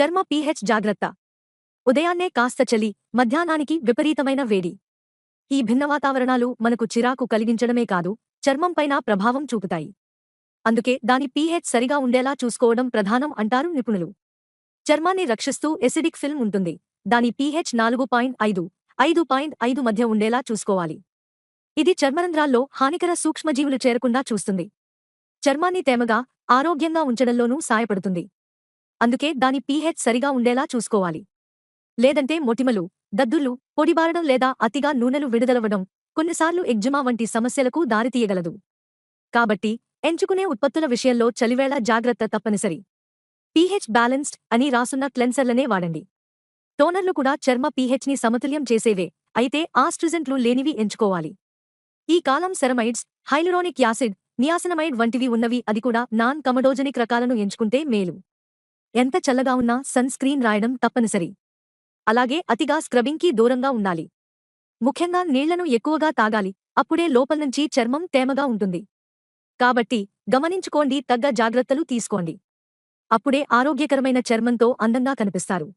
చర్మ పీహెచ్ జాగ్రత్త. ఉదయాన్నే కాస్త చలి మధ్యాహ్నానికి విపరీతమైన వేడి. ఈ భిన్న వాతావరణాలు మనకు చిరాకు కలిగించడమే కాదు చర్మంపైన ప్రభావం చూపుతాయి. అందుకే దాని పీహెచ్ సరిగా ఉండేలా చూసుకోవడం ప్రధానం అంటారు నిపుణులు. చర్మాన్ని రక్షిస్తూ ఎసిడిక్ ఫిల్మ్ ఉంటుంది. దాని పీహెచ్ నాలుగు పాయింట్ ఐదు ఐదు పాయింట్ ఐదు మధ్య ఉండేలా చూసుకోవాలి. ఇది చర్మరంధ్రాల్లో హానికర సూక్ష్మజీవులు చేరకుండా చూస్తుంది. చర్మాన్ని తేమగా ఆరోగ్యంగా ఉంచడంలోనూ సాయపడుతుంది. అందుకే దాని పీహెచ్ సరిగా ఉండేలా చూసుకోవాలి. లేదంటే మొటిమలు దద్దుర్లు పొడిబారడం లేదా అతిగా నూనెలు విడుదలవడం కొన్నిసార్లు ఎగ్జుమా వంటి సమస్యలకు దారితీయగలదు కాబట్టి ఎంచుకునే ఉత్పత్తుల విషయంలో చలివేళ జాగ్రత్త తప్పనిసరి. పీహెచ్ బ్యాలెన్స్డ్ అని రాసున్న క్లెన్సర్లనే వాడండి. టోనర్లు కూడా చర్మ పీహెచ్ని సమతుల్యం చేసేవే అయితే ఆస్ట్రిజెంట్లు లేనివి ఎంచుకోవాలి. ఈ కాలం సెరమైడ్స్ హైలురోనిక్ యాసిడ్ నియాసనమైడ్ వంటివి ఉన్నవి అది కూడా నాన్ కమడోజనిక్ రకాలను ఎంచుకుంటే మేలు. ఎంత చల్లగా ఉన్నా సన్ స్క్రీన్ రాయడం తప్పనిసరి. అలాగే అతిగా స్క్రబింగ్కి దూరంగా ఉండాలి. ముఖ్యంగా నీళ్ళను ఎక్కువగా తాగాలి. అప్పుడే లోపల్నుంచి చర్మం తేమగా ఉంటుంది. కాబట్టి గమనించుకోండి తగ్గ జాగ్రత్తలు తీసుకోండి. అప్పుడే ఆరోగ్యకరమైన చర్మంతో అందంగా కనిపిస్తారు.